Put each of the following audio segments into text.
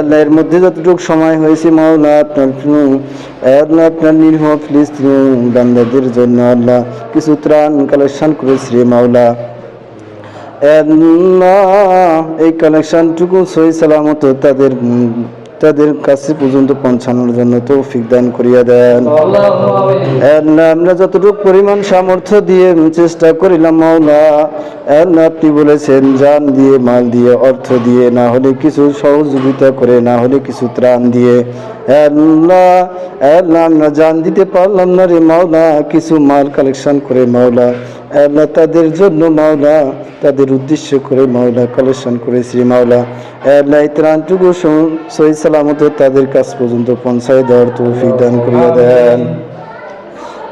আল্লাহ এর মধ্যে যতটুকু সময় হয়েছে, মাওলা আপনার আল্লাহ আপনার নির্ভ ফিলিস্তিন বান্দাদের জন্য আল্লাহ কিছু ত্রাণ কালেকশন করেছি মাওলা। এই কানেকশনটুকু সহি সালামত তাদের তাদের কাছে পর্যন্ত পৌঁছানোর জন্য তৌফিক দান করিয়া দেন। আমরা যতটুকু পরিমাণ সামর্থ্য দিয়ে চেষ্টা করিলাম, মাওলা আপনি বলেছেন যান দিয়ে, মাল দিয়ে, অর্থ দিয়ে, না হলে কিছু সহযোগিতা করে, না হলে কিছু ত্রাণ দিয়ে। আমরা জান দিতে পারলাম না রে মাওলা, কিছু মাল কালেকশন করে মাওলা আল্লাহ তাদের জন্য মাওলা, তাদের উদ্দেশ্য করে মাওলা কালেকশন করেছি মাওলা। আল্লাহ ত্রাণটুকু সহি সালামত তাদের কাছ পর্যন্ত পৌঁছায় দেওয়ার তৌফিক দান করিয়া দেন।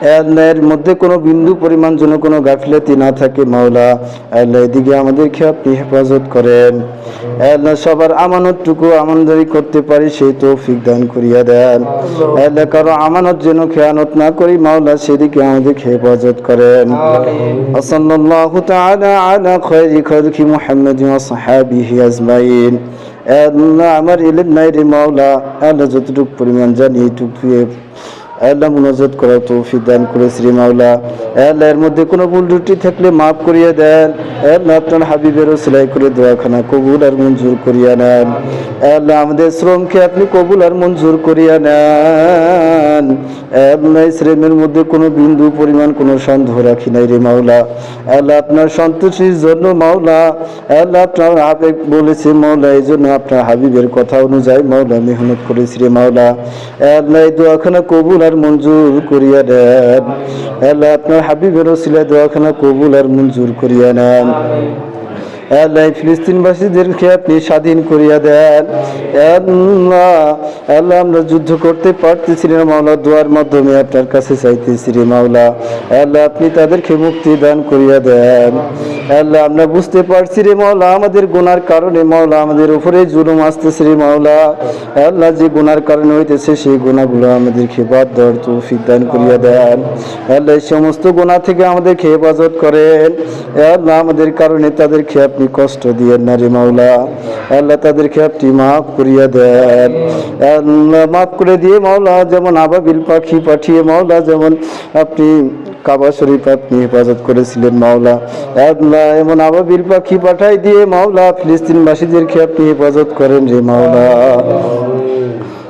এর মধ্যে কোনো বিন্দু পরিমাণ যেন কোনো গাফিলাতি না থাকে মাওলা। আল্লাহ এদিকে আমাদেরকে আপনি হেফাজত করেন। আল্লাহ সবার আমানতটুকু আমানদারি করতে পারি সেই তৌফিক দান করিয়া দেন। আল্লাহ কারও আমানত যেন খেয়ানত না করি মাওলা সেদিকে আমাদেরকে হেফাজত করেন। সাল্লাল্লাহু তাআলা আলা খায়রি খালকি মুহাম্মাদ ওয়া সাহাবিহি আজমাইন। আল্লাহ আমার ইলম নাই রে মাওলা। আল্লাহ যতটুকু পরিমাণ জানি এইটুকু আল্লাহ মুনাজাত করার তৌফিক দান করে শ্রী মাওলা। আল্লাহ এর মধ্যে কোনো ভুল ত্রুটি থাকলে মাফ করিয়া দেন। আল্লাহ আপনার হাবিবের সেলাই করে দোয়াখানা কবুল আর মঞ্জুর করিয়া নেন। আল্লাহ আমাদের শ্রমকে আপনি কবুল আর মঞ্জুর করিয়া নেন। আল্লাহ শ্রমের মধ্যে কোনো বিন্দু পরিমাণ কোনো সন্দেহ রাখি নাই রে মাওলা। আল্লাহ আপনার সন্তুষ্টির জন্য মাওলা। আল্লাহ আপনার আবেগ বলেছে মাওলা, এই জন্য আপনার হাবিবের কথা অনুযায়ী মাওলা মেহনত করেছি রে মাওলা। আল্লাহ দোয়াখানা কবুল আর মঞ্জুর করিয়া দেন। আল্লাহ আপনার হাবিবের ওসিলা দোয়াখানা কবুল আর মঞ্জুর করিয়া নেন। আল্লাহ ফিলিস্তিনবাসীদেরকে আপনি স্বাধীন করিয়া দেন। আল্লাহ আল্লাহ আমরা যুদ্ধ করতে পারতেছি না মাওলা, দোয়ার মাধ্যমে আপনার কাছে চাইতেছি রে মাওলা। আল্লাহ আপনি তাদেরকে মুক্তি দান করিয়া দেন। আল্লাহ, আমরা বুঝতে পারছি রে মাওলা আমাদের গুনার কারণে, মাওলা আমাদের উপরে জুলুম আসতেছে রে মাওলা। আল্লাহ, যে গুনার কারণে হইতেছে, সেই গুণাগুলো আমাদেরকে বাদ দেওয়ার তৌফিক দান করিয়া দেন। আল্লাহ সমস্ত গুণা থেকে আমাদেরকে হেফাজত করেন। আল্লাহ, আমাদের কারণে তাদেরকে আপনি কষ্ট দিয়েন না রে মাওলা। আল্লাহ, তাদেরকে আপনি মাফ করিয়া দেন। মাফ করে দিয়ে মাওলা, যেমন আবাবিল পাখি পাঠিয়ে মাওলা, যেমন আপনি কাবা শরীফ আপনি হেফাজত করেছিলেন মাওলা আল্লাহ এমন আবাবিল পাখি পাঠাই দিয়ে মাওলা ফিলিস্তিনবাসীদেরকে আপনি হেফাজত করেন রে মাওলা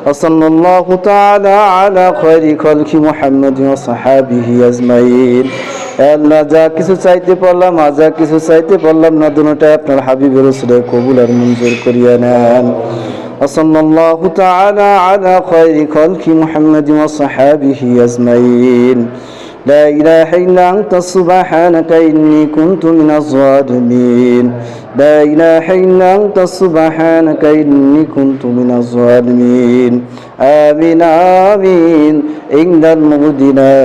وصلى الله تعالى على خير خلق محمد وصحابه أجمعين আল্লাহ যা কিছু চাইতে পারলাম আর যা কিছু চাইতে পারলাম না দুটোটা আপনার হাবিবের রসুলের কবুল আর মঞ্জুর করিয়া নেন وصلى الله تعالى على خير خلق محمد وصحابه أجمعين لا إله إلا أنت سبحانك إني كنت من الظالمين. لا إله إلا أنت سبحانك إني كنت من الظالمين. آمين آمين. إن الموت لا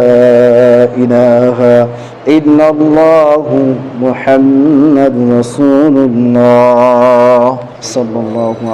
إله إلا الله محمد رسول الله. صلى الله عليه